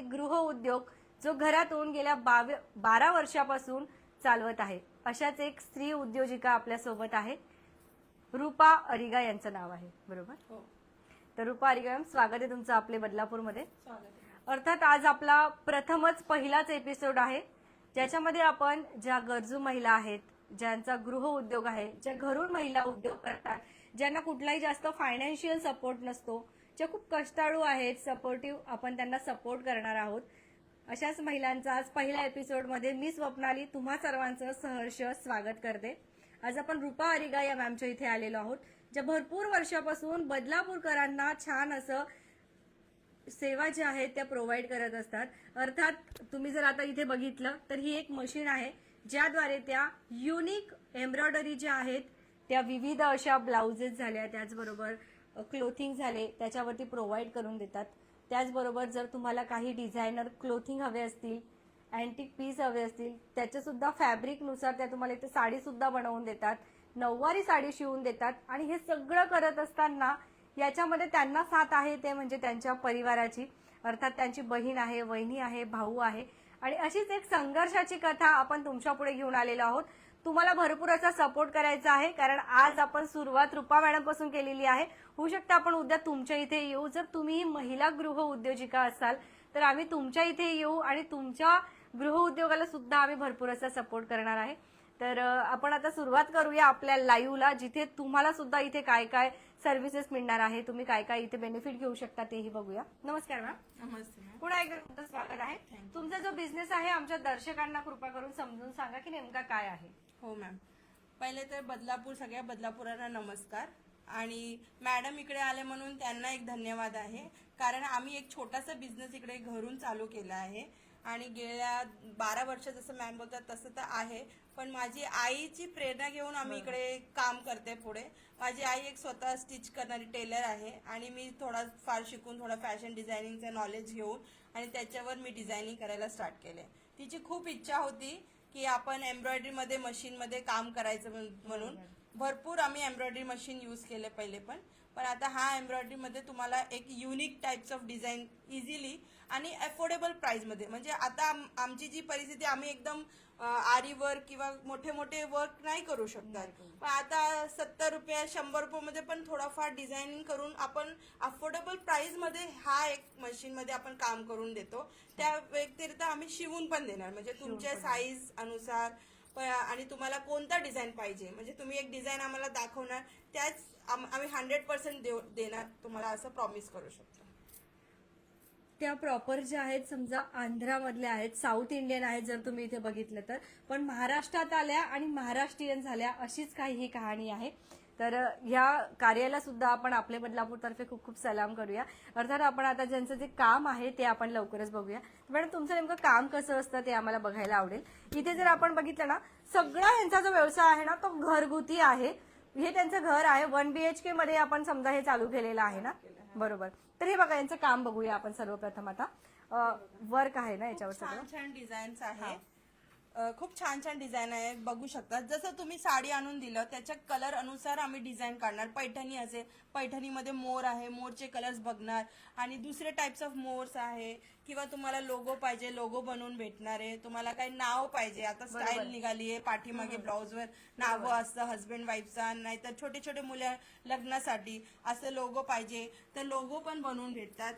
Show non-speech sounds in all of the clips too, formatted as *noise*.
एक गृह उद्योग जो घरातून गेल्या बावी बारा वर्षापासून चालवत आहे. अशाच एक स्त्री उद्योजिका आपल्यासोबत आहे. रुपा अरिगा यांचं नाव आहे. बरोबर? हो. तर रुपा अरिगा मॅम स्वागत आहे तुमचं आपले बदलापूरमध्ये. अर्थात आज आपला प्रथमच पहिलाच एपिसोड आहे. ज्याच्यामध्ये आपण ज्या गरजू महिला आहेत ज्यांचा गृह उद्योग आहे ज्या घरून महिला उद्योग करतात ज्यांना कुठलाही जास्त फायनान्शियल सपोर्ट नसतो ज्या खूप कष्टाळू आहेत सपोर्टिव्ह आपण त्यांना सपोर्ट करणार आहोत. अशाच महिलांचा आज पहिल्या एपिसोडमध्ये मी स्वप्नाली तुम्हा सर्वांचं सहर्ष स्वागत करते. आज आपण रुपा अरिगा या मॅमच्या इथे आलेलो आहोत ज्या भरपूर वर्षापासून बदलापूरकरांना छान असं सेवा ज्या आहेत त्या प्रोव्हाइड करत असतात. अर्थात तुम्ही जर आता इथे बघितलं तर ही एक मशीन आहे ज्याद्वारे त्या युनिक एम्ब्रॉयडरी ज्या आहेत त्या विविध अशा ब्लाउजेस झाल्या त्याचबरोबर क्लोथिंग झाले त्याच्यावरती प्रोव्हाइड करून देतात. त्याचबरोबर जर तुम्हाला काही डिझायनर क्लोथिंग हवे असतील अँटिक पीस हवे असतील त्याच्यासुद्धा फॅब्रिकनुसार त्या तुम्हाला इथे साडीसुद्धा बनवून देतात नऊवारी साडी शिवून देतात आणि हे सगळं करत असताना याच्यामध्ये त्यांना साथ आहे ते म्हणजे त्यांच्या परिवाराची. अर्थात त्यांची बहीण आहे वहिनी आहे भाऊ आहे. आणि अशीच एक संघर्षाची कथा आपण तुमच्यापुढे घेऊन आलेलो आहोत. तुम्हाला भरपूर असा सपोर्ट करायचा आहे कारण आज आपण सुरुवात रुपा मॅडमपासून केलेली आहे. होऊ शकतं. आपण उद्या तुमच्या इथे येऊ. जर तुम्ही महिला गृह उद्योजिका असाल तर आम्ही तुमच्या इथे येऊ आणि तुमच्या गृह उद्योगाला सुद्धा आम्ही भरपूर असा सपोर्ट करणार आहे. तर आपण आता सुरुवात करूया आपल्या लाईव्हला जिथे तुम्हाला सुद्धा इथे काय काय सर्व्हिसेस मिळणार आहे. तुम्ही काय काय इथे बेनिफिट घेऊ शकता तेही बघूया. नमस्कार मॅम नमस्ते पुन्हा एकदा तुमचं स्वागत आहे. तुमचा जो बिझनेस आहे आमच्या दर्शकांना कृपा करून समजून सांगा की नेमका काय आहे. हो मॅम पहिले तर बदलापूर सगळ्या बदलापुरांना नमस्कार. आणि मॅडम इकडे आले म्हणून त्यांना एक धन्यवाद आहे. कारण आम्ही एक छोटासा बिझनेस इकडे घरून चालू केला आहे. आणि गेल्या बारा वर्ष जसं मॅम बोलतात तसं तर आहे. पण माझी आईची प्रेरणा घेऊन आम्ही इकडे काम करते पुढे. माझी आई एक स्वतः स्टिच करणारी टेलर आहे. आणि मी थोडा फार शिकून थोडा फॅशन डिझायनिंगचं नॉलेज घेऊन आणि त्याच्यावर मी डिझायनिंग करायला स्टार्ट केले. तिची खूप इच्छा होती की आपण एम्ब्रॉयडरीमध्ये मशीनमध्ये काम करायचं म्हण- म्हणून. भरपूर आम्ही एम्ब्रॉयडरी मशीन यूज केले पहिले पण. पण आता हा एम्ब्रॉयडरीमध्ये तुम्हाला एक unique types of design easily आणि अफोर्डेबल प्राइसमध्ये म्हणजे आता आम- आमची जी परिस्थिती आम्ही एकदम आरी वर्क किंवा मोठे मोठे वर्क नाही करू शकतात पण आता सत्तर रुपये शंभर रुपयामध्ये पण थोडाफार डिझायनिंग करून आपण अफोर्डेबल प्राइसमध्ये हा एक मशीनमध्ये आपण काम करून देतो. त्या व्यतिरिक्त आम्ही शिवून पण देणार. म्हणजे तुमच्या साईज अनुसार आणि तुम्हाला कोणता डिझाईन पाहिजे? म्हणजे तुम्ही एक डिझाईन आम्हाला दाखवणार त्याच आम्ही हंड्रेड पर्सेंट देणार तुम्हाला असं प्रॉमिस करू शकतो. त्या प्रॉपर ज्या आहेत समजा आंध्रामधल्या आहेत साऊथ इंडियन आहेत जर तुम्ही इथे बघितलं तर. पण महाराष्ट्रात आल्या आणि महाराष्ट्रीयन झाल्या अशीच काही ही कहाणी आहे. तर ह्या कार्याला सुद्धा आपण आपले बदलापूरतर्फे खूप खूप सलाम करूया. अर्थात आपण आता ज्यांचं जे काम आहे ते आपण लवकरच बघूया. मॅडम तुमचं नेमकं काम कसं असतं ते आम्हाला बघायला आवडेल. इथे जर आपण बघितलं ना सगळा यांचा जो व्यवसाय आहे ना तो घरगुती आहे. हे त्यांचं घर आहे. वन बीएचके मध्ये आपण समजा हे चालू केलेलं आहे ना? बरोबर. तर हे बघा यांचं काम बघूया आपण सर्वप्रथम आता. वर्क आहे ना याच्यावर सगळं? डिझाईन्स आहे. खूप छान छान डिझाईन आहे बघू शकता जसं तुम्ही साडी आणून दिलं त्याच्या कलर अनुसार आम्ही डिझाईन काढणार. पैठणी असेल पैठणीमध्ये मोर आहे मोरचे कलर्स बघणार. आणि दुसरे टाइप्स ऑफ मोर्स आहे किंवा तुम्हाला लोगो पाहिजे लोगो बनवून भेटणार. आहे तुम्हाला काही नाव पाहिजे. आता स्टाईल निघाली आहे पाठीमागे ब्लाऊजवर नावं असतं हस्बंड वाईफचा नाहीतर छोटे छोटे मुलं लग्नासाठी असं लोगो पाहिजे. तर लोगो पण बनवून भेटतात.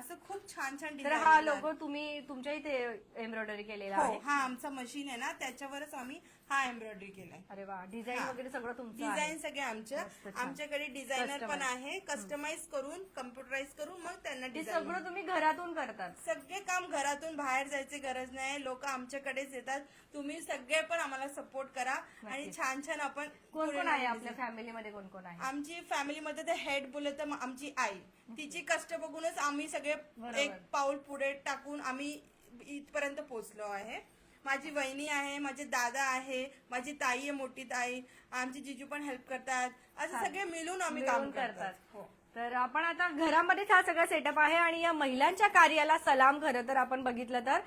असं खूप छान छान तर हा लोगो तुम्ही तुमच्या इथे एम्ब्रॉयडरी केलेला हो आहे. हा आमचा मशीन आहे ना त्याच्यावरच आम्ही हा एम्ब्रॉयडरी केलाय. अरे वा डिझाईन वगैरे सगळं तुमचं आहे. डिझाईन सगळे आमचे मस्त, छान. आमच्याकडे डिझायनर पण आहे कस्टमाइज करून कम्प्युटराइज करून मग त्यांना हे डिझाईन सगळं तुम्ही घरातून करतात. सगळे काम घरातून बाहेर जायची गरज नाही. लोक आमच्याकडेच येतात. तुम्ही सगळे पण आम्हाला सपोर्ट करा. आणि छान छान आपण कोण कोण आहे. आपल्या फॅमिलीमध्ये कोण कोण आहे? आमची फॅमिलीमध्ये ते हेड तर मग आमची आई. तिची कष्ट बघूनच आम्ही सगळे बरोबर. एक पाऊल पुढे टाकून आम्ही इथपर्यंत पोहोचलो आहे. माझी वहिनी आहे माझे दादा आहे माझी ताई आहे मोठी ताई आमचे जिजू पण हेल्प करतात. असं सगळे मिळून आम्ही काम करतात. हो. तर आपण आता घरामध्येच हा सगळा सेटअप आहे आणि या महिलांच्या कार्याला सलाम खरं तर आपण बघितलं तर.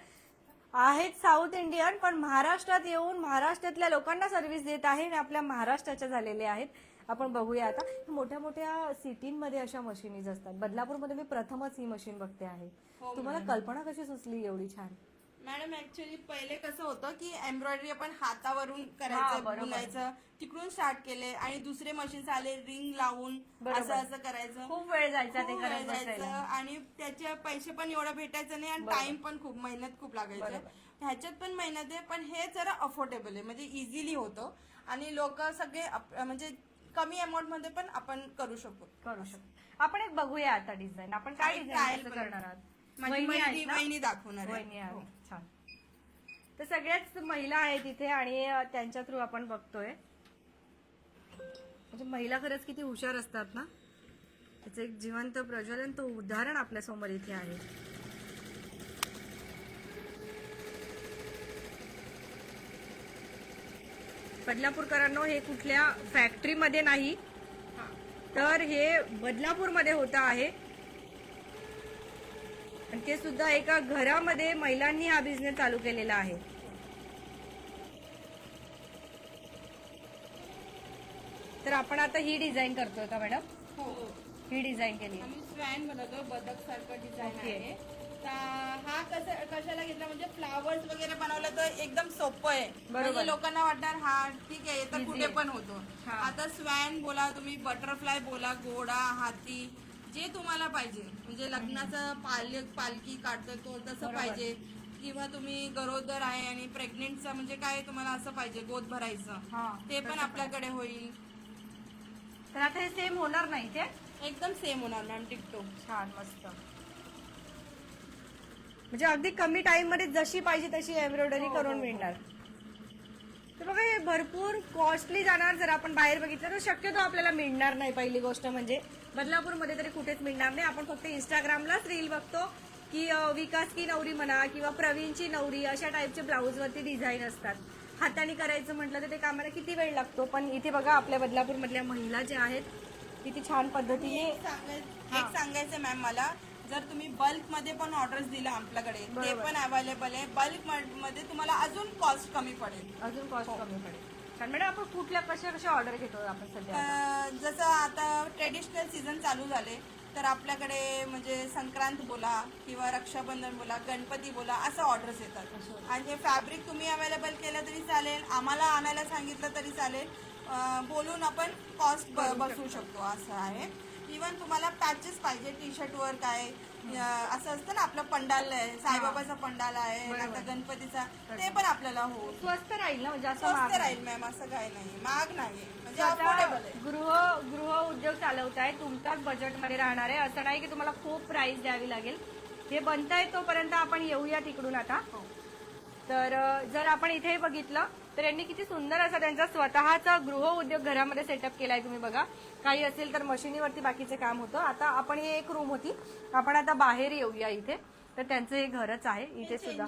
आहेत साऊथ इंडियन पण महाराष्ट्रात येऊन महाराष्ट्रातल्या लोकांना सर्व्हिस देत आहे आणि आपल्या महाराष्ट्राच्या झालेल्या आहेत. आपण बघूया आता. मोठ्या मोठ्या सिटींमध्ये अशा मशीनीज असतात. बदलापूरमध्ये मी प्रथमच ही मशीन बघते आहे. हो, तुम्हाला कल्पना कशी सुचली एवढी छान? मॅडम ऍक्च्युली पहिले कसं होतं की एम्ब्रॉयडरी आपण हातावरून हा, करायचं बरोबर. बुनायचं तिकडून स्टार्ट केले आणि दुसरे मशीन्स आले रिंग लावून बरोबर. असं असं करायचं खूप वेळ जायचा ते खूप करत वेळ जायचं बसायला आणि त्याचे पैसे पण एवढं भेटायचं नाही आणि बरोबर. टाइम पण खूप मेहनत खूप लागायचं बरोबर. ह्याच्यात पण मेहनत आहे पण हे जरा अफोर्डेबल आहे म्हणजे इझिली होतं आणि लोक सगळे अप- म्हणजे कमी अमाऊंटमध्ये पण आपण करू शकतो करू शकतो आपण एक बघूया आता डिझाईन आपण काय काय डिझाईन trial करणार आहात माझी वहिनी आहेत वहिनी ना? वहिनी दाखवणार वहिनी आहे हो. छान. तर सगळ्याच महिला आहेत इथे आणि त्यांच्या थ्रू आपण बघतोय. म्हणजे महिला खरंच किती हुशार असतात ना? त्याचं एक जिवंत प्रज्वलन तो उदाहरण आपल्यासमोर इथे आहे. बदलापूरकरांनो हे कुठल्या फॅक्टरीमध्ये नाही. तर हे बदलापूरमध्ये होत आहे. आणि ते सुद्धा एका घरामध्ये महिलांनी हा बिझनेस चालू केलेला आहे. तर आपण आता ही डिझाईन करतोय का मॅडम हो ही. डिझाईन केली आम्ही स्वॅन बनवतो बदक सारखं डिझाईन Okay. आहे. तर हा कसं कशाला घेतला? म्हणजे फ्लावर्स वगैरे बनवलं तर एकदम सोपं आहे. म्हणजे लोकांना वाटणार हा ठीक आहे तर Easy कुठे आहे. पण होतो. हा. आता स्वॅन बोला तुम्ही बटरफ्लाय बोला घोडा हाती जे तुम्हाला पाहिजे. म्हणजे लग्नाचं पाल पालखी काढतोय तो तसं. पाहिजे. किंवा तुम्ही गरोदर आहे आणि प्रेग्नेंटचं म्हणजे काय तुम्हाला असं पाहिजे गोद भरायचं? हा ते पण आपल्याकडे होईल. तर आता हे सेम होणार नाही ते? एकदम सेम होणार मॅम टिकटो छान मस्त. म्हणजे अगदी कमी टाइममध्ये जशी पाहिजे तशी एम्ब्रॉयडरी हो, करून हो, मिळणार. तर बघा हे भरपूर कॉस्टली जाणार जर आपण बाहेर बघितलं तर शक्यतो आपल्याला मिळणार नाही पहिली गोष्ट म्हणजे. बदलापूरमध्ये तरी कुठेच मिळणार नाही. आपण फक्त इंस्टाग्रामलाच रील बघतो की विकास की नवरी म्हणा किंवा प्रवीणची नवरी अशा टाईपचे ब्लाऊज वरती डिझाईन असतात. हाताने करायचं म्हटलं तर ते कामाला किती वेळ लागतो? पण इथे बघा आपल्या बदलापूर मधल्या महिला ज्या आहेत किती छान पद्धतीने सांगायचं मॅम मला. जर तुम्ही बल्कमध्ये पण ऑर्डर्स दिला आपल्याकडे ते. पण अवेलेबल आहे. बल्कमध्ये तुम्हाला अजून कॉस्ट कमी पडेल. अजून कॉस्ट कमी पडेल. मॅडम आपण कुठल्या कशा कशा ऑर्डर घेतो आपण सध्या? अं, जसं आता ट्रेडिशनल सीझन चालू झाले तर आपल्याकडे म्हणजे संक्रांत बोला किंवा रक्षाबंधन बोला गणपती बोला असं ऑर्डर्स येतात. आणि हे फॅब्रिक तुम्ही अवेलेबल केलं तरी चालेल आम्हाला आणायला सांगितलं तरी चालेल. अं, बोलून आपण कॉस्ट बसवू शकतो असं आहे. इवन तुम्हाला पॅचेस पाहिजे टी शर्टवर काय असं असतं ना आपलं पंडाल आहे साईबाबाचा पंडाल आहे. आता गणपतीचा ते पण आपल्याला हो. स्वस्त राहील ना म्हणजे असं स्वस्त. राहील मॅम असं काही नाही. महाग नाही. म्हणजे स्वतः अफोर्डेबल आहे. गृह गृह उद्योग चालवताय तुमच्याच बजेटमध्ये राहणार आहे. असं नाही की तुम्हाला खूप प्राइस द्यावी लागेल. हे बनताय तोपर्यंत आपण येऊया तिकडून आता. हो. तर अ, जर आपण इथे बघितलं तर यांनी किती सुंदर असा त्यांचा स्वतःचा गृह उद्योग घरामध्ये सेटअप केलाय तुम्ही बघा. काही असेल तर मशिनीवरती बाकीचे काम होतं. आता आपण ही एक रूम होती. आपण आता बाहेर येऊया इथे. तर त्यांचं हे घरच आहे. इथे सुद्धा.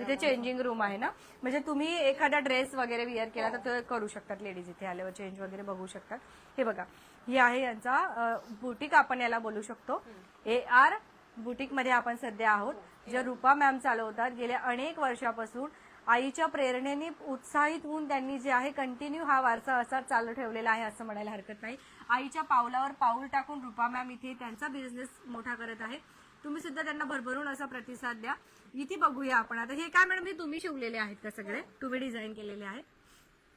इथे चेंजिंग रूम आहे ना. म्हणजे तुम्ही एखादा ड्रेस वगैरे विअर केला तर ते करू शकतात लेडीज इथे आल्यावर. चेंज वगैरे बघू शकतात. हे बघा. हे आहे यांचा बुटीक आपण याला बोलू शकतो. ए आर बुटीकमध्ये आपण सध्या आहोत. जे रुपा मॅम चालवतात. गेल्या अनेक वर्षापासून आईच्या प्रेरणेने उत्साहित होऊन त्यांनी जे आहे कंटिन्यू हा वारसा असा चालू ठेवलेला आहे असं म्हणायला हरकत नाही. आईच्या पावलावर पाऊल टाकून रुपा मॅम इथे त्यांचा बिझनेस मोठा करत आहे तुम्ही सुद्धा त्यांना भरभरून असा प्रतिसाद द्या. इथे बघूया आपण. आता हे काय मॅडम हे तुम्ही शिवलेले आहेत का सगळे? तुम्ही डिझाईन केलेले आहेत.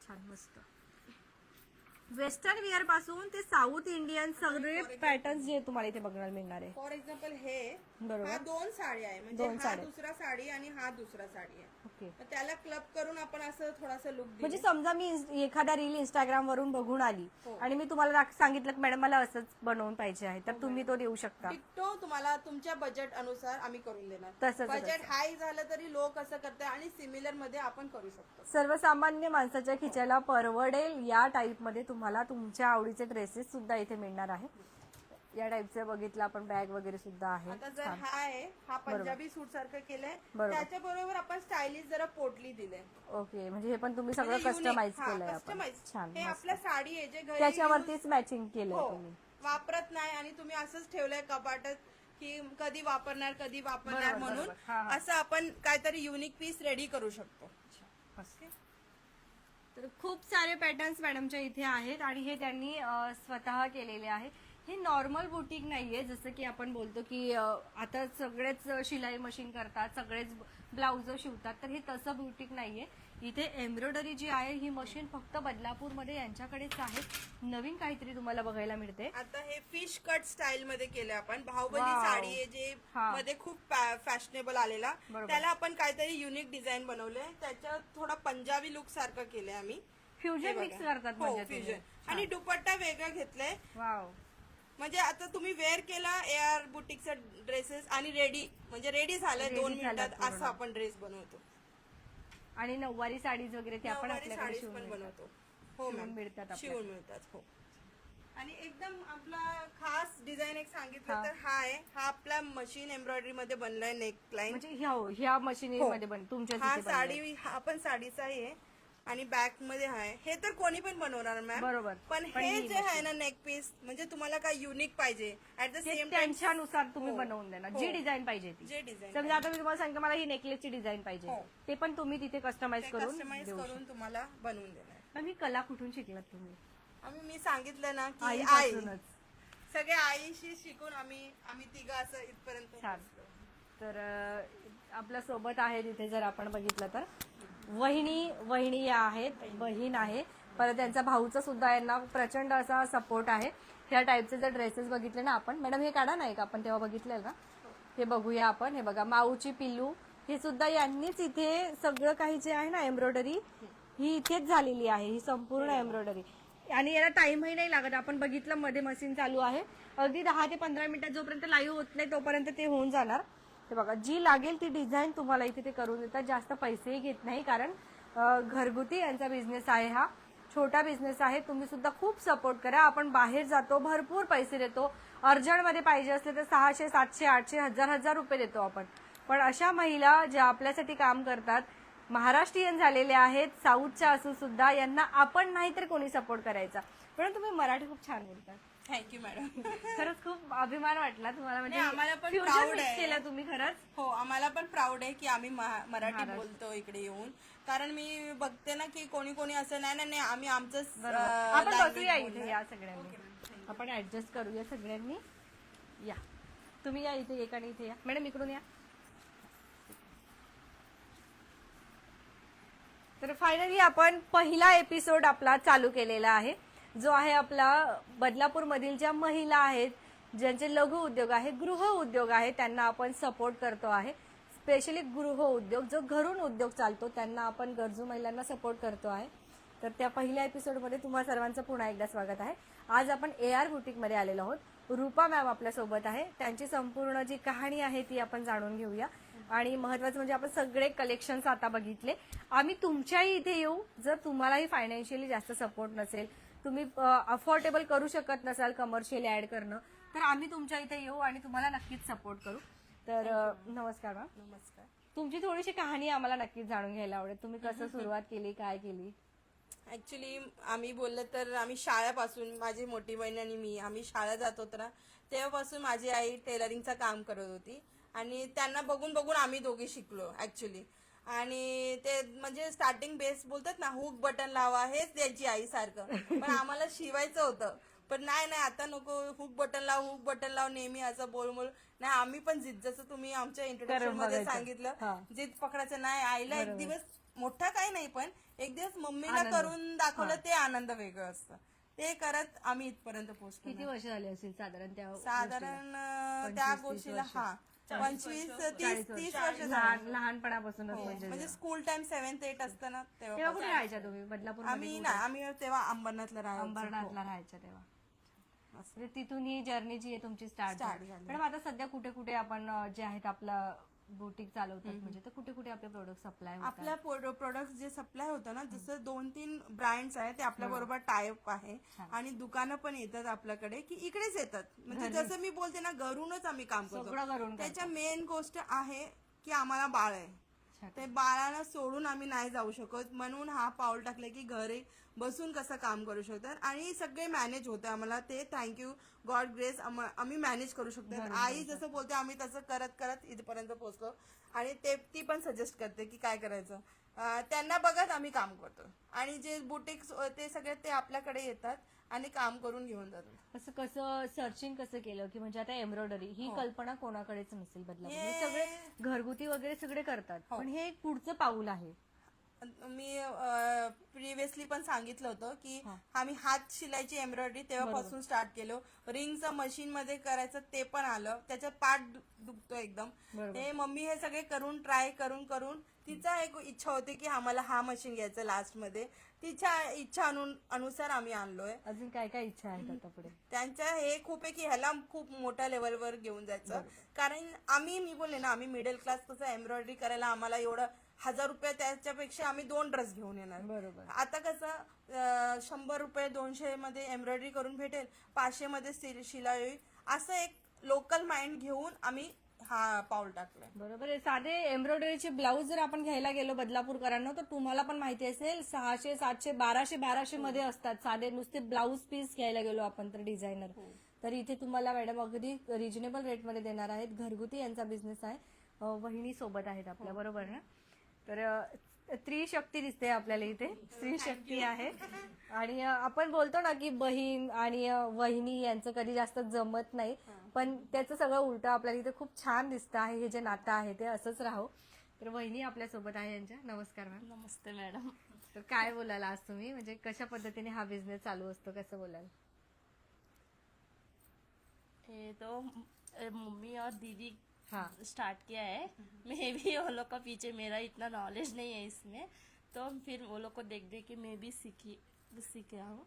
छान मस्त. वेस्टर्न विअरपासून ते साऊथ इंडियन सगळे पॅटर्न्स जे तुम्हाला इथे बघायला मिळणार आहे. फॉर एक्झाम्पल हे बरोबर. हा दोन साडी आहे. म्हणजे दोन हा साड्या. दुसरा साडी आणि हा दुसरा साडी आहे. ओके. तर त्याला क्लब करून आपण असं थोडासा लुक म्हणजे समजा मी इन्स- एखादा रील इंस्टाग्राम वरून बघून आली हो. आणि मी तुम्हाला सांगितलं की मॅडम मला असंच बनवून पाहिजे आहे तर तुम्ही तो देऊ शकता. टिकटो तुम्हाला तुमच्या बजेट अनुसार आम्ही करून देणार. तसंच बजेट हाय झालं तरी लो कसं करते आणि सिमिलरमध्ये आपण करू शकतो. सर्वसामान्य माणसाच्या खिच्याला परवडेल या टाईपमध्ये तुम्हाला तुमच्या आवडीचे ड्रेसेस सुद्धा इथे मिळणार आहे. या टाईपचे बघितलं आपण बॅग वगैरे सुद्धा आहे. आता जर हा आहे हा पंजाबी सूट सारखं केलंय. त्याच्या बरोबर आपण स्टायलिश जरा पोटली दिले ओके म्हणजे हे पण तुम्ही सगळं कस्टमाइज केलंय छान हे. आपल्या साडी आहे जे घरी त्याच्यावरतीच मॅचिंग केलंय हो तुम्ही. वापरत नाही आणि तुम्ही असंच ठेवलंय कपाटात की कधी वापरणार कधी वापरणार म्हणून. असं आपण काहीतरी युनिक पीस रेडी करू शकतो. तर खूप सारे पॅटर्न्स मॅडमच्या इथे आहेत आणि हे त्यांनी स्वतः केलेले आहे. हे नॉर्मल बुटीक नाहीये जसं की आपण बोलतो की आता सगळेच शिलाई मशीन करतात सगळेच ब्लाउज शिवतात तर हे तसं बुटीक नाहीये. इथे एम्ब्रॉयडरी जी आहे ही मशीन फक्त बदलापूरमध्ये यांच्याकडेच आहे. नवीन काहीतरी तुम्हाला बघायला मिळते. आता हे फिश कट स्टाईल मध्ये केलं आपण. बाहुबली Wow. साडी आहे जे हा. मध्ये खूप फॅशनेबल आलेला. बरोबर. त्याला आपण काहीतरी युनिक डिझाईन बनवलंय. त्याच्यात थोडा पंजाबी लुक सारखं केलंय आम्ही. हे फ्युजन बघा. मिक्स करतात हो म्हणजे फ्युजन आणि दुपट्टा वेगळा घेतलाय. वाव म्हणजे आता तुम्ही वेअर केला एअर बुटीकचा ड्रेसेस आणि रेडी म्हणजे रेडी झालंय Ready दोन झालं मिनिटात. पूर्ण. असं आपण ड्रेस बनवतो. आणि नऊवारी साडीज वगैरे ते आपण नऊवारी आपल्याकडे साडीज शिवून पण मिळतात. बनवतो हो शिवून मॅम मिळतात. शिवून मिळतात हो आणि एकदम आपला खास डिझाईन एक सांगितलं हा. तर हा आहे हा आपला मशीन एम्ब्रॉयडरी मध्ये बनलाय नेक लाईन म्हणजे ह्या हो, ह्या मशिनरीमध्ये बन तुमच्या हा. साडी हा पण साडीचा आहे आणि बॅकमध्ये आहे. हे तर कोणी पण बनवणार मॅम बरोबर. पण हे जे आहे ना नेक पीस म्हणजे तुम्हाला काय युनिक पाहिजे. ऍट द सेम टाइम त्यांच्यानुसार तुम्ही हो. बनवून देणार. हो. जी डिझाईन पाहिजे ती. जे डिझाईन समजा आता मी तुम्हाला सांगते मला ही नेकलेसची डिझाईन पाहिजे. हो. ते पण तुम्ही तिथे कस्टमाइज करून कस्टमाइज देऊ करून तुम्हाला बनवून देणार. शकता पण ही कला कुठून शिकलात तुम्ही? आम्ही मी सांगितलं ना की आई. आईपासूनच सगळ्या आईशी शिकून आम्ही आम्ही तिघं असं इथपर्यंत छान. तर अं, आपल्यासोबत आहे तिथे जर आपण बघितलं तर. वहिनी वहिनी या आहेत बहीण आहे. परत त्यांचा भाऊचा सुद्धा यांना प्रचंड असा सपोर्ट आहे. ह्या टाईपचे जर ड्रेसेस बघितले ना आपण मॅडम हे काढा ना एक आपण तेव्हा बघितलेलं ना? हे बघूया आपण हे बघा माऊची पिल्लू. हे सुद्धा यांनीच इथे सगळं काही जे आहे ना एम्ब्रॉयडरी ही इथेच झालेली आहे. ही संपूर्ण एम्ब्रॉयडरी आणि याला टाइमही नाही लागत. आपण बघितलं मध्ये मशीन चालू आहे. अगदी दहा ते पंधरा मिनिटात जोपर्यंत लाईव्ह होत नाही तोपर्यंत ते होऊन जाणार. हे बघा जी लागेल ती डिझाईन तुम्हाला इथे ते करून देतात. जास्त पैसेही घेत नाही कारण घरगुती यांचा बिझनेस आहे हा. छोटा बिझनेस आहे तुम्ही सुद्धा खूप सपोर्ट करा. आपण बाहेर जातो भरपूर पैसे देतो. अर्जंटमध्ये पाहिजे असले तर सहाशे सातशे आठशे हजार हजार रुपये देतो आपण. पण अशा महिला ज्या आपल्यासाठी काम करतात महाराष्ट्रीयन झालेल्या आहेत साऊथच्या असून सुद्धा यांना आपण नाही तर कोणी सपोर्ट करायचा. पण तुम्ही मराठी खूप छान बोलतात. थँक्यू मॅडम *laughs* खरंच खूप अभिमान वाटला तुम्हाला. म्हणजे नाही, आम्हाला पण proud mix आहे. केलं तुम्ही खरंच. हो आम्हाला पण प्राऊड आहे की आम्ही महा- मराठी. बोलतो इकडे येऊन. कारण मी बघते ना की कोणी कोणी असं नाही नाही नाही, आम्ही बरोबर. अं, आपण बसूया इथे. या सगळ्यांनी. आपण ऍडजस्ट करूया सगळ्यांनी. या. तुम्ही या इथे एक आणि इथे या. मॅडम इकडून या. तर फायनली आपण पहिला एपिसोड आपला चालू केलेला आहे. जो आहे आपला बदलापूर मधील ज्या महिला आहेत ज्यांचे लघु उद्योग आहे गृह उद्योग आहे त्यांना आपण सपोर्ट करतो आहे. स्पेशली गृह उद्योग जो घरून उद्योग चालतो त्यांना आपण गरजू महिलांना सपोर्ट करतो आहे. तर त्या पहिल्या एपिसोडमध्ये तुम्हा सर्वांचं पुन्हा एकदा स्वागत आहे. आज आपण ए आर बुटीकमध्ये आलेलो आहोत. रूपा मॅम आपल्यासोबत आहे. त्यांची संपूर्ण जी कहाणी आहे ती आपण जाणून घेऊया. आणि महत्वाचं म्हणजे आपण सगळे कलेक्शन्स आता बघितले. आम्ही तुमच्याही इथे येऊ जर तुम्हालाही फायनान्शियली जास्त सपोर्ट नसेल तुम्ही अफोर्डेबल करू शकत नसाल कमर्शियल ऍड करणं तर आम्ही तुमच्या इथे येऊ आणि तुम्हाला नक्कीच सपोर्ट करू. तर नमस्कार मॅम नमस्कार. तुमची थोडीशी कहाणी आम्हाला नक्कीच जाणून घ्यायला आवडेल. तुम्ही *laughs* कसं सुरुवात केली काय केली? ऍक्च्युली आम्ही बोललं तर आम्ही शाळेपासून माझी मोठी बहीण आणि मी आम्ही शाळा जात होतो ना तेव्हापासून माझी आई टेलरिंगचं काम करत होती. आणि त्यांना बघून बघून आम्ही दोघे शिकलो ऍक्च्युली आणि ते म्हणजे स्टार्टिंग बेस बोलतात ना हुक बटन लावा हेच त्यांची आई सारखं. पण आम्हाला शिवायचं होतं. पण नाही नाही आता नको हुक बटन लाव हुक बटन लाव नेहमी असं बोल बोल. नाही आम्ही पण जिद जसं तुम्ही आमच्या इंट्रोडक्शनमध्ये. सांगितलं जिद पकडायचं. नाही आईला एक दिवस मोठा काही नाही पण एक दिवस मम्मीला. करून दाखवलं ते आनंद वेगळं असतं. ते करत आम्ही इथपर्यंत पोहोचलो. किती वर्ष झाली असेल साधारण त्या साधारण त्या गोष्टीला हा. पंचवीस तीस तीस वर्ष. लहान लहानपणापासूनच म्हणजे म्हणजे स्कूल टाइम सेव्हन्थ एट असताना तेव्हा तेव्हा कुठे राहायच्या तुम्ही? बदलापूर आम्ही ना आम्ही तेव्हा अंबरनाथला राहायचो. अंबरनाथला राहायच्या तेव्हा. म्हणजे तिथून ही जर्नी जी आहे तुमची स्टार्ट Start झाली. झाली. मॅडम आता सध्या कुठे कुठे आपण अं, जे आहेत आपला बुटीक चालवतात म्हणजे तर कुठे कुठे आपले प्रोडक्ट सप्लाय आपल्या प्रोडक्ट जे सप्लाय होतं ना जसं दोन तीन ब्रँड्स आहेत ते आपल्या बरोबर टायअप आहे. आणि दुकानं पण येतात आपल्याकडे की इकडेच येतात. म्हणजे जसं मी बोलते ना घरूनच आम्ही काम करतो. त्याच्या मेन गोष्ट आहे की आम्हाला बाळ आहे. ते बाळाला सोडून आम्ही नाही जाऊ शकत. म्हणून हा पाऊल टाकले की घरी बसून कसं काम करू शकतात. आणि सगळे मॅनेज होते आम्हाला. ते थँक्यू गॉड ग्रेस आम्ही मॅनेज करू शकतो. आई जसं बोलते आम्ही तसं करत करत इथपर्यंत पोहोचलो. आणि ते ती पण सजेस्ट करते की काय करायचं. त्यांना बघत आम्ही काम करतो. आणि जे बुटिक्स ते सगळे ते आपल्याकडे येतात. आणि काम करून घेऊन जातात असं कसं सर्चिंग कसं केलं की म्हणजे आता एम्ब्रॉयडरी ही हो. कल्पना कोणाकडेच नसेल बदलापूर हे- सगळे घरगुती वगैरे सगळे करतात हो. पण हे एक पुढचं पाऊल आहे. मी प्रिव्हियसली पण सांगितलं होतं की हा. आम्ही हात शिलायची एम्ब्रॉयडरी तेव्हापासून स्टार्ट केलो. रिंगचं मशीन मध्ये करायचं ते पण आलं. त्याच्यात पाठ दु- दुखतो एकदम. बरोबर. हे मम्मी हे सगळे करून ट्राय करून करून तिचा एक इच्छा होती की आम्हाला हा मशीन घ्यायचा लास्टमध्ये. तिच्या इच्छा अनु- अनुसार आम्ही आणलोय. अजून काय काय इच्छा आहेत आता पुढे? त्यांच्या हे खूप आहे की ह्याला खूप मोठ्या लेवलवर घेऊन जायचं. कारण आम्ही मी बोलले ना आम्ही मिडल क्लास कसं एम्ब्रॉयडरी करायला आम्हाला एवढं हजार रुपये त्याच्यापेक्षा आम्ही दोन ड्रेस घेऊन येणार. बरोबर. आता कसं अं, शंभर रुपये दोनशे मध्ये एम्ब्रॉयडरी करून भेटेल पाचशे मध्ये सिल- शिलाई होईल असं एक लोकल माइंड घेऊन आम्ही हा पाऊल टाकलाय. बरोबर आहे. साधे एम्ब्रॉयडरीचे ब्लाऊज जर आपण घ्यायला गेलो बदलापूरकरांना तर तुम्हाला पण माहिती असेल सहाशे सातशे बाराशे बाराशे मध्ये असतात. साधे नुसते ब्लाऊज पीस घ्यायला गेलो आपण तर डिझायनर. तर इथे तुम्हाला मॅडम अगदी रिजनेबल रेटमध्ये देणार आहेत. घरगुती यांचा बिझनेस आहे. वहिनी सोबत आहेत आपल्या बरोबर ना? तर अं, स्त्रीशक्ती दिसते आपल्याला इथे. स्त्रीशक्ती आहे. आणि आपण बोलतो ना की बहीण आणि वहिनी यांचं कधी जास्त जमत नाही. पण त्याचं सगळं उलटं आपल्याला इथे खूप छान दिसतं आहे. हे जे नातं आहे ते असंच राहो. तर वहिनी आपल्यासोबत आहे यांच्या. नमस्कार मॅम. नमस्ते मॅडम. तर काय बोलाल आज तुम्ही? म्हणजे कशा पद्धतीने हा बिझनेस चालू असतो? कसं बोलाल? ये तो मम्मी और दीदी हाँ। स्टार्ट किया है। मैं भी वो लोग का पीछे मेरा इतना नॉलेज नहीं है इसमें। तो फिर वो लोग को देख देख के मैं भी सीखी सीख रहा हूँ।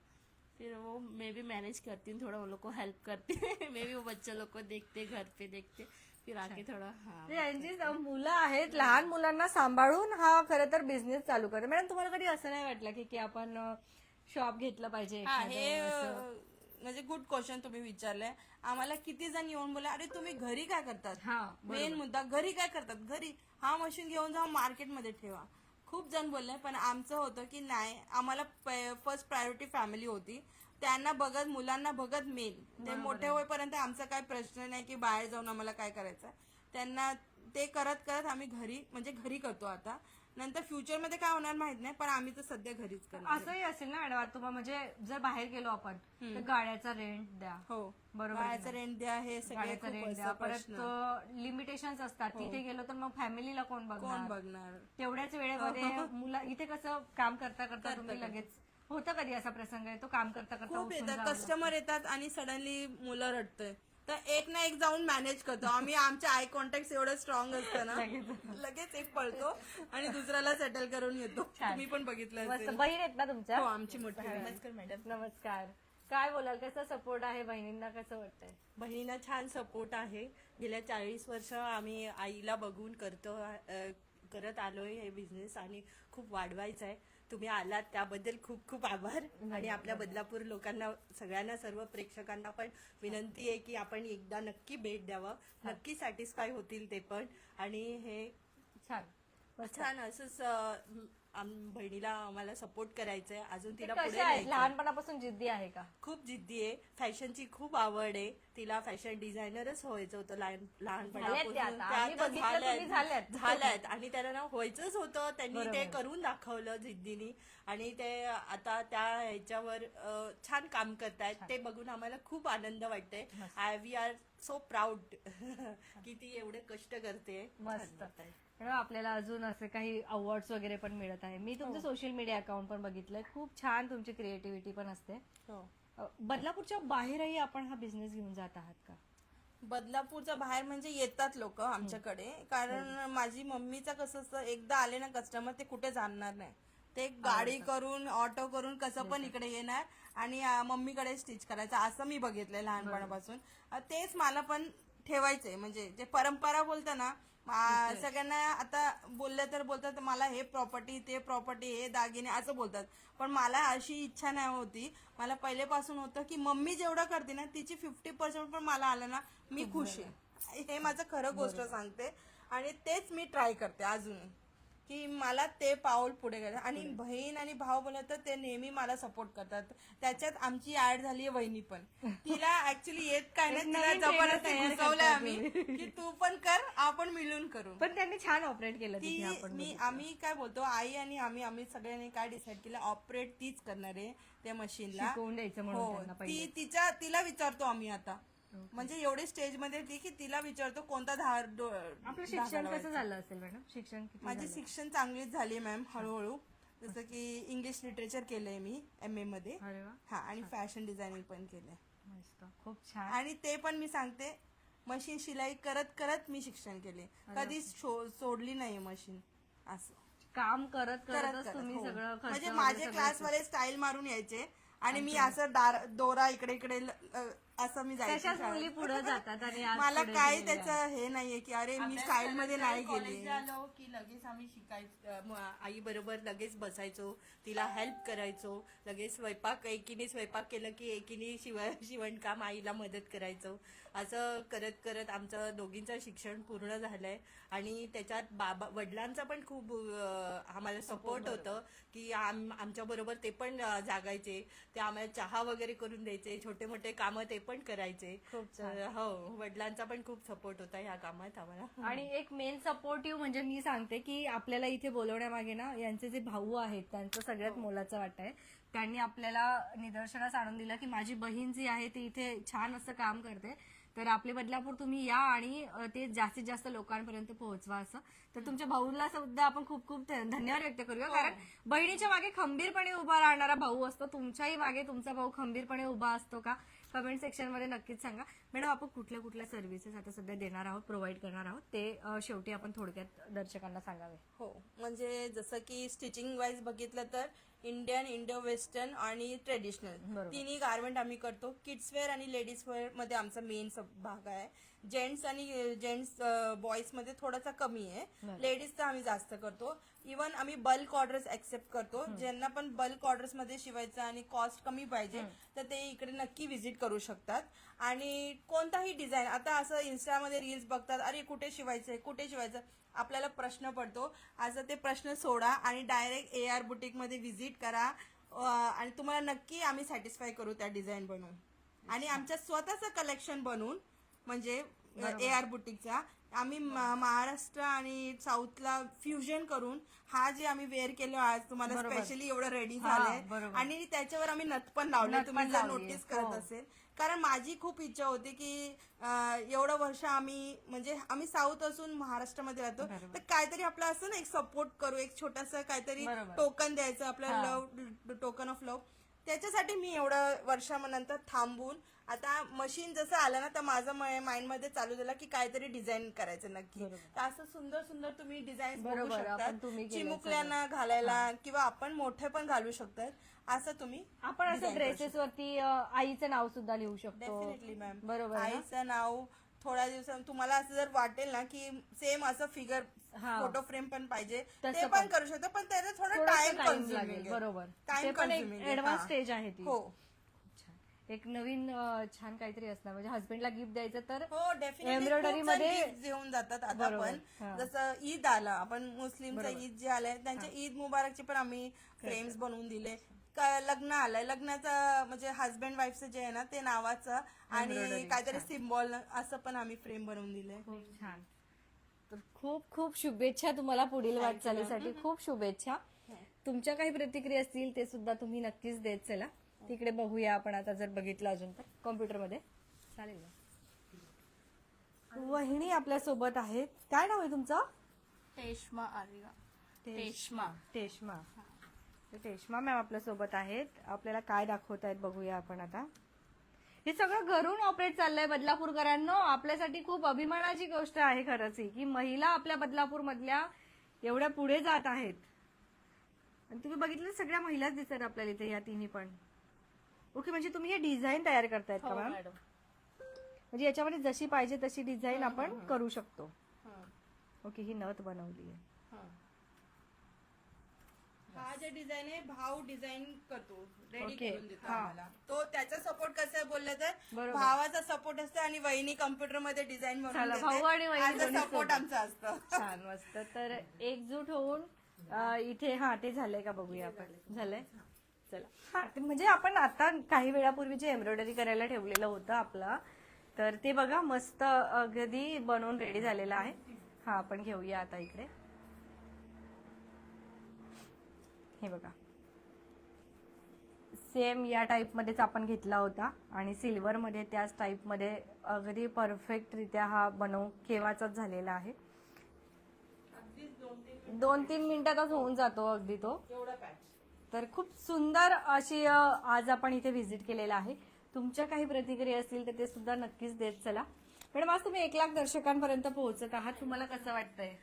फिर वो मैं भी मैनेज करती हूँ थोड़ा वो लोग को हेल्प करती हूँ। *laughs* मैं भी वो बच्चे लोग को देखते घर पे देखते फिर आके थोड़ा हाँ। यांची मुलं आहेत लहान मुलांना सांभाळून हा खरं तर बिझनेस चालू करतो मॅडम तुम्हाला कधी असं नाही वाटलं की की आपण शॉप घेतलं पाहिजे हा म्हणजे गुड क्वेश्चन तुम्ही विचारलंय. आम्हाला किती जण येऊन बोला अरे तुम्ही घरी काय करतात? हा मेन मुद्दा घरी काय करतात? घरी. हा मशीन घेऊन जाऊन मार्केटमध्ये ठेवा. खूप जण बोलले पण आमचं होतं की नाही आम्हाला फर्स्ट प्रायोरिटी फॅमिली होती. त्यांना बघत मुलांना बघत मेन ते मोठे होईपर्यंत आमचा काय प्रश्न नाही की बाहेर जाऊन आम्हाला काय करायचं त्यांना ते करत करत आम्ही घरी म्हणजे घरी करतो आता. नंतर फ्युचरमध्ये काय होणार माहीत नाही पण आम्ही तर सध्या घरीच करणार. असंही असेल ना मॅडम तुम्हाला म्हणजे जर बाहेर गेलो आपण तर गाड्याचा रेंट द्या. हो. बरोबर बाळाचं रेंट द्या हे सगळे गाड्याचा खूप रेंट असं द्या परत प्रश्न. लिमिटेशन असतात. तिथे गेलो तर मग फॅमिलीला कोण कोण बघणार? बघणार तेवढ्याच वेळेमध्ये *laughs* मुला इथे कसं काम करता करता तुम्ही लगेच होतं कधी असा प्रसंग? आहे तो काम करता करता खूप उठून येतात. जावं कस्टमर येतात आणि सडनली मुलं रडतंय. तर एक ना एक जाऊन मॅनेज करतो. आम्ही आमच्या आय कॉन्टॅक्ट एवढं स्ट्रॉंग असतं ना. लगेच. एक पळतो आणि दुसऱ्याला सेटल करून येतो. तुम्ही पण बघितलं असेल. बहीण आहेत ना तुमच्या? हो आमची मोठी बहीण. नमस्कार काय बोलाल? कसा सपोर्ट आहे? बहिणींना कसं वाटतंय? बहिणींना छान सपोर्ट आहे. गेल्या चाळीस वर्ष आम्ही आईला बघून करतो अ, करत आलोय हे बिझनेस आणि खूप वाढवायचं आहे तुम्ही आलात त्याबद्दल खूप खूप आभार. आणि आपल्या बदलापूर लोकांना सगळ्यांना सर्व प्रेक्षकांना पण विनंती आहे की आपण एकदा नक्की भेट द्यावं. नक्की सॅटिस्फाय होतील ते पण. आणि हे छान. छान असंच आम- बहिणीला आम्हाला सपोर्ट करायचंय. अजून तिला पुढे न्यायचंय. लहानपणापासून जिद्दी आहे का? खूप जिद्दी आहे. फॅशनची खूप आवड आहे. तिला फॅशन डिझायनरच व्हायचं होतं लहान झाल्यात त्या लहानपणापासून आता. त्या आम्ही आता बघितलं तुम्ही झाल्यात. झाल्यात. आणि त्यांना ना व्हायचंच होतं. त्यांनी ते बरोबर. करून दाखवलं जिद्दीनी. आणि ते आता त्या ह्याच्यावर अ, छान काम करतायत. ते बघून आम्हाला खूप आनंद वाटतंय. I we are so proud की ती एवढे कष्ट करते. मस्त. आपल्याला अजून असं काही अवॉर्ड्स वगैरे पण मिळत आहे. मी तुमचं सोशल मीडिया अकाउंट पण बघितलंय. खूप छान तुमची क्रिएटिव्हिटी पण असते. हो. बदलापूरच्या बाहेरही आपण हा बिझनेस घेऊन जात आहात का? बदलापूरच्या बाहेर म्हणजे येतात लोक आमच्याकडे. कारण माझी मम्मीचं कसं असतं एकदा आले ना कस्टमर ते कुठे जाणार नाही. ते गाडी करून ऑटो करून कसं पण इकडे येणार आणि मम्मीकडे स्टिच करायचं. असं मी बघितलंय लहानपणापासून. तेच मला पण ठेवायचंय. म्हणजे जे परंपरा बोलता ना सगळ्यांना आता बोललं तर बोलतात मला हे प्रॉपर्टी ते प्रॉपर्टी हे दागिने असं बोलतात. पण मला अशी इच्छा नाही होती. मला पहिलेपासून होतं की मम्मी जेवढं करते ना तिची फिफ्टी पर्सेंट पण मला आलं ना मी खुश आहे. हे माझं खरं गोष्ट सांगते. आणि तेच मी ट्राय करते अजून की मला ते पाऊल पुढे गेलं आणि बहीण आणि भाऊ बोलत तर ते नेहमी मला सपोर्ट करतात. त्याच्यात आमची ऍड झाली वहिनी पण. तिला ऍक्च्युली येत काय नाही तिला जबरदस्ती घुसवलंय आम्ही की तू पण कर आपण मिळून करू. पण त्यांनी छान ऑपरेट केलं ती मी आम्ही काय बोलतो आई आणि आम्ही आम्ही सगळ्यांनी काय डिसाईड केलं ऑपरेट तीच करणार आहे त्या मशीनला हो ती तिच्या तिला विचारतो आम्ही आता. म्हणजे एवढे स्टेजमध्ये ती की तिला विचारतो कोणता धार आपलं शिक्षण. कसं झालं असेल मॅडम? शिक्षण किती माझे झालं? शिक्षण चांगलीच झाली मॅम हळूहळू. जसं की इंग्लिश लिटरेचर केलंय मी एम ए मध्ये. अरे वा. हा आणि फॅशन डिझायनिंग पण केलंय. मस्त. खूप छान. आणि ते पण मी सांगते मशीन शिलाई करत करत मी शिक्षण केले. कधी शो- सोडली नाही मशीन असं. काम करत करत करतच करत, तुम्ही हो. सगळं खर्च म्हणजे वगैरे माझे सगळं क्लासवाले स्टाईल मारून यायचे आणि मी असं दार दोरा इकडे इकडे ल- असं मी जायचे तशाच मुली शाळेत. पुढे जातात आणि आज मला पुढे काय गेलेल्या. त्याचं हे नाहीये की अरे मी स्टाईल मध्ये नाही गेले. आलो की लगेच आम्ही शिकायचो आई बरोबर लगेच बसायचो तिला हेल्प करायचो लगेच स्वयंपाक एकीने स्वयंपाक केलं की एकीने शिव शिवणकाम आईला मदत करायचो. असं करत करत आमचं दोघींचं शिक्षण पूर्ण झालंय. आणि त्याच्यात बाबा वडिलांचा पण खूप अं, आम्हाला सपोर्ट होतं की आम आमच्या बरोबर ते पण अं, जागायचे. ते आम्हाला चहा वगैरे करून द्यायचे छोटे मोठे कामं ते पण करायचे. खूप तर हो वडिलांचा पण खूप सपोर्ट होता ह्या कामात आम्हाला. आणि एक मेन सपोर्टिव्ह म्हणजे मी सांगते की आपल्याला इथे बोलवण्यामागे ना यांचे जे भाऊ आहेत त्यांचं सगळ्यात मोलाचं वाटत आहे. त्यांनी आपल्याला निदर्शनास आणून दिलं की माझी बहीण जी आहे ती इथे छान असं काम करते. तर आपले बदलापूर तुम्ही या आणि अ, ते जास्तीत जास्त लोकांपर्यंत पोहोचवा असं. तर तुमच्या भाऊला सुद्धा आपण खूप खूप धन्यवाद व्यक्त करूया. कारण बहिणीच्या मागे खंबीरपणे उभा राहणारा भाऊ असतो. तुमच्याही मागे तुमचा भाऊ खंबीरपणे उभा असतो का? कमेंट सेक्शनमध्ये नक्कीच सांगा. मॅडम आपण कुठल्या कुठल्या सर्व्हिसेस आता सध्या देणार आहोत प्रोव्हाइड करणार आहोत? ते शेवटी आपण थोडक्यात दर्शकांना सांगावे. हो म्हणजे जसं की स्टिचिंग वाईज बघितलं तर इंडियन इंडो वेस्टर्न आणि ट्रेडिशनल. तिन्ही गारमेंट आम्ही करतो. किड्स वेअर आणि लेडीज वेअरमध्ये आमचा मेन भाग आहे. जेंट्स आणि जेंट्स बॉईजमध्ये थोडासा कमी आहे. लेडीजचा आम्ही जास्त करतो. इवन आम्ही बल्क ऑर्डर्स ऍक्सेप्ट करतो. ज्यांना पण बल्क ऑर्डर्समध्ये शिवायचं आणि कॉस्ट कमी पाहिजे तर ते इकडे नक्की व्हिजिट करू शकतात. आणि कोणताही डिझाईन आता असं इन्स्टामध्ये रील्स बघतात अरे कुठे शिवायचंय कुठे शिवायचं आपल्याला प्रश्न पडतो. असं ते प्रश्न सोडा आणि डायरेक्ट ए आर बुटीकमध्ये व्हिजिट करा आणि तुम्हाला नक्की आम्ही सॅटिस्फाय करू त्या डिझाईन बनवून आणि आमच्या स्वतःचं कलेक्शन बनवून म्हणजे ए आर बुटीकचा. आम्ही महाराष्ट्र आणि साऊथला फ्युजन करून हा जे आम्ही वेअर केलो आज तुम्हाला स्पेशली एवढं रेडी झालंय. आणि त्याच्यावर आम्ही नथ पण लावले तुम्ही जर. नोटीस करत हो. असेल. कारण माझी खूप इच्छा होती की एवढं वर्ष आम्ही म्हणजे आम्ही साऊथ असून महाराष्ट्रामध्ये राहतो. तर काहीतरी आपलं असं ना एक सपोर्ट करू एक छोटासा काहीतरी. टोकन द्यायचं आपलं लव टोकन ऑफ लव त्याच्यासाठी मी एवढं वर्षानंतर थांबून आता मशीन जसं आलं ना तर माझं माइंडमध्ये चालू झालं की काहीतरी डिझाईन करायचं नक्की. तर असं सुंदर सुंदर तुम्ही डिझाईन बघू शकता. चिमुकल्यांना घालायला किंवा आपण मोठे पण घालू शकतात असं तुम्ही आपण असं ड्रेसेस वरती आईचं नाव सुद्धा लिहू शकतो. डेफिनेटली मॅम बरोबर? आईचं नाव थोड्या दिवसात तुम्हाला असं जर वाटेल ना की सेम असं फिगर हा. फोटो फ्रेम पण पाहिजे. तसं ते पण. पण करू शकतो पण त्याचा थोडा थोडासा टाइम time लागेल बरोबर. ते टाइम पण एक ऍडव्हान्स स्टेज आहे ती. हो. छान. एक नवीन अ, छान काहीतरी असणार. म्हणजे हस्बंडला गिफ्ट द्यायचं तर हो डेफिनेटली Embroidery मध्ये- घेऊन जातात आता बरोबर, पण हा. जसं ईद आला आपण मुस्लिमचं ईद जे आलंय त्यांच्या ईद मुबारकचे पण आम्ही फ्रेम्स बनवून दिले. लग्न आलंय. लग्नाचं म्हणजे हस्बंड वाईफचं जे आहे ना ते नावाचं आणि काहीतरी सिम्बॉल असं पण आम्ही फ्रेम बनवून दिलंय. खूप छान. तर खूप खूप शुभेच्छा तुम्हाला पुढील वाटचालीसाठी. खूप शुभेच्छा. तुमच्या काही प्रतिक्रिया असतील ते सुद्धा तुम्ही नक्कीच देत चला. तिकडे बघूया आपण आता जर बघितलं अजून तर कॉम्प्युटरमध्ये. चालेल ना? वहिनी आपल्यासोबत आहेत. काय नाव आहे तुमचं? टेश्मा आर्या. टेश्मा टेश्मा तर मॅम आपल्यासोबत आहेत. आपल्याला काय दाखवत आहेत बघूया आपण आता. हे सगळं घरून ऑपरेट चाललंय बदलापूरकरांनो. आपल्यासाठी खूप अभिमानाची गोष्ट आहे खरंच ही की महिला आपल्या बदलापूर मधल्या एवढ्या पुढे जात आहेत. आणि तुम्ही बघितलं सगळ्या महिलाच दिसतात आपल्याला इथे या तिन्ही पण. ओके म्हणजे तुम्ही हे डिझाईन तयार करतायत का हो मॅम? म्हणजे याच्यामध्ये जशी पाहिजे तशी डिझाईन आपण करू शकतो. ओके ही नथ बनवली आहे हा जे डिझाईन आहे भाऊ डिझाईन करतो. Ready Okay. करून देतो हा. आम्हाला. तो त्याचा सपोर्ट कसं आहे बोललं तर बरोबर. भावाचा सपोर्ट असतो आणि वहिनी कम्प्युटरमध्ये डिझाईन चला, भाऊ आणि वहिनी दोन्ही सपोर्ट सोबत. आमचा असतं. छान मस्त. तर एकजूट होऊन अं, इथे हा ते झालंय का बघूया आपण. झालंय? चला. हा ते म्हणजे आपण आता काही वेळापूर्वी जे एम्ब्रॉयडरी करायला ठेवलेलं होतं आपलं तर ते बघा मस्त अगदी बनवून रेडी झालेलं आहे. हा आपण घेऊया आता इकडे. हे बघा. सेम या टाईपमध्येच आपण घेतला होता आणि सिल्वरमध्ये त्याच टाईपमध्ये अगदी परफेक्टरित्या हा बनवून केव्हाचाच झालेला आहे. दोन तीन मिनिटातच होऊन जातो अगदी तो. तर खूप सुंदर अशी आज आपण इथे व्हिजिट केलेला आहे. तुमच्या काही प्रतिक्रिया असतील तर ते सुद्धा नक्कीच देत चला. मॅडम आज तुम्ही एक लाख दर्शकांपर्यंत पोहोचत आहात. तुम्हाला कसं वाटतंय?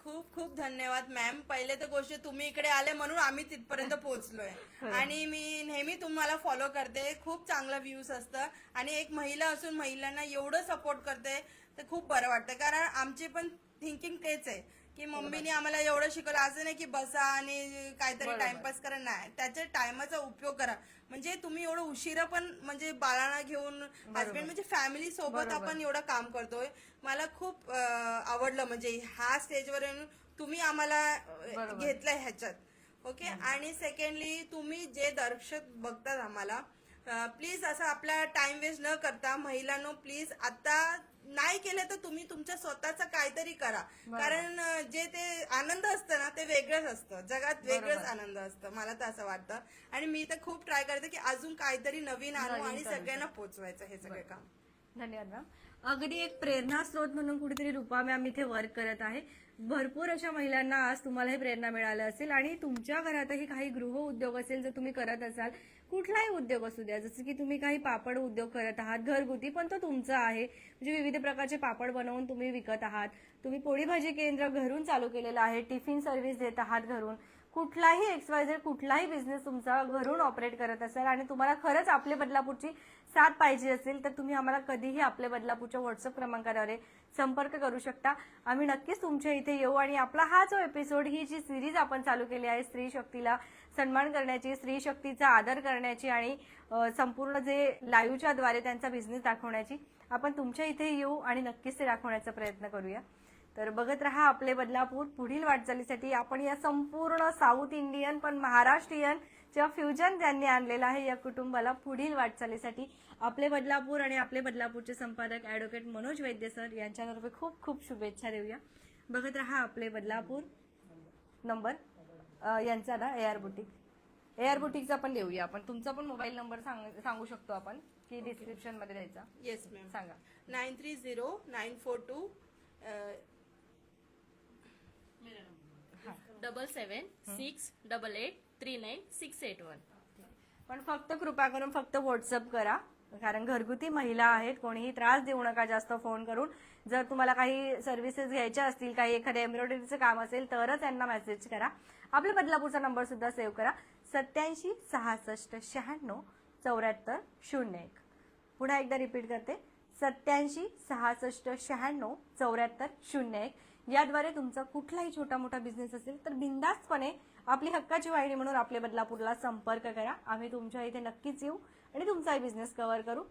खूप खूप धन्यवाद मॅम पहिले तर गोष्ट तुम्ही इकडे आले म्हणून आम्ही तिथपर्यंत पोहोचलोय. आणि मी नेहमी तुम्हाला फॉलो करते. खूप चांगलं व्ह्यूज असतं. आणि एक महिला असून महिलांना एवढं सपोर्ट करते ते खूप बरं वाटतं. कारण आमची पण थिंकिंग तेच आहे. की मम्मीने आम्हाला एवढं शिकवलं. असं नाही की बसा आणि काहीतरी टाइमपास करा. नाही. त्याच्या टायमाचा उपयोग करा. म्हणजे तुम्ही एवढं उशिरा पण म्हणजे बाळांना घेऊन हस्बंड म्हणजे फॅमिली सोबत आपण एवढं काम करतोय. मला खूप आवडलं. म्हणजे ह्या स्टेजवर येऊन तुम्ही आम्हाला अं, घेतलंय ह्याच्यात. ओके आणि सेकंडली तुम्ही जे दर्शक बघतात आम्हाला प्लीज असं आपला टाइम वेस्ट न करता महिलांनो प्लीज आता नाही केलं तर तुम्ही तुमच्या स्वतःचा काहीतरी करा. कारण जे ते आनंद असतं ना ते वेगळंच असतं. जगात वेगळंच आनंद असतं. मला तर असं वाटतं. आणि मी तर खूप ट्राय करते की अजून काहीतरी नवीन आणू आणि सगळ्यांना पोचवायचं हे सगळे काम. धन्यवाद मॅम. अगदी एक प्रेरणा स्रोत म्हणून कुठेतरी रुपा मॅम इथे वर्क करत आहे. भरपूर अशा महिलांना आज तुम्हाला हे प्रेरणा मिळालं असेल आणि तुमच्या घरातही काही गृह उद्योग असेल जर तुम्ही करत असाल कुठलाही उद्योग असू द्या जसं की तुम्ही काही पापड उद्योग करत आहात घरगुती पण तो तुमचा आहे. म्हणजे विविध प्रकारचे पापड बनवून तुम्ही विकत आहात. तुम्ही पोळी भाजी केंद्र घरून चालू केलेलं आहे. टिफिन सर्व्हिस देत आहात घरून. कुठलाही एक्स वाय झेड कुठलाही बिझनेस तुमचा घरून ऑपरेट करत असाल आणि तुम्हाला खरंच आपले बदलापूरची साथ पाहिजे असेल तर तुम्ही आम्हाला कधीही आपले बदलापूरच्या व्हॉट्सअप क्रमांकाद्वारे संपर्क करू शकता. आम्ही नक्कीच तुमच्या इथे येऊ आणि आपला हा जो एपिसोड ही जी सिरीज आपण चालू केली आहे स्त्री शक्तीला सन्मान करण्याची स्त्री शक्तीचा आदर करण्याची आणि संपूर्ण जे लाईव्हच्या द्वारे त्यांचा बिझनेस दाखवण्याची आपण तुमच्या इथे येऊ आणि नक्कीच ते दाखवण्याचा प्रयत्न करूया. तर बघत राहा आपले बदलापूर. पुढील वाटचालीसाठी आपण या संपूर्ण साऊथ इंडियन पण महाराष्ट्रीयन जेव्हा फ्युजन त्यांनी आणलेलं आहे या कुटुंबाला पुढील वाटचालीसाठी. आपले बदलापूर आणि आपले बदलापूरचे संपादक ऍडव्होकेट मनोज वैद्य सर यांच्यातर्फे खूप खूप शुभेच्छा देऊया. बघत राहा आपले बदलापूर. नंबर यांचा ना एआर बुटीक एआर बुटीकचा पण देऊया आपण. तुमचा पण मोबाईल नंबर सांग सांगू शकतो आपण? की डिस्क्रिप्शनमध्ये द्यायचा. येस मॅम सांगा. Nine three zero nine four two double seven six double eight three nine six eight one. पण फक्त कृपा करून फक्त व्हॉट्सअप करा कारण घरगुती महिला आहेत कोणीही त्रास देऊ नका जास्त फोन करून. जर तुम्हाला काही सर्व्हिसेस घ्यायच्या असतील काही एखाद्या एम्ब्रॉयडरीचं काम असेल तरच यांना मेसेज करा. आपला बदलापूरचा नंबर सुद्धा सेव्ह करा. सत्याऐंशी सहासष्ट शहाण्णव चौऱ्याहत्तर शून्य एक. पुन्हा एकदा रिपीट करते. सत्याऐंशी सहासष्ट शहाण्णव चौऱ्याहत्तर शून्य एक. याद्वारे तुमचा कुठलाही छोटा मोठा बिझनेस असेल तर बिंदास्तपणे आपली हक्काची वाहिनी म्हणून आपल्या बदलापूरला संपर्क करा. आम्ही तुमच्या इथे नक्कीच येऊ आणि तुमचाही बिझनेस कव्हर करू.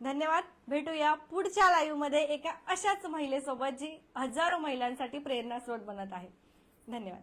धन्यवाद. भेटूया पुढच्या लाईव्हमध्ये एका अशाच महिलेसोबत जी हजारो महिलांसाठी प्रेरणा स्रोत बनत आहे. धन्यवाद.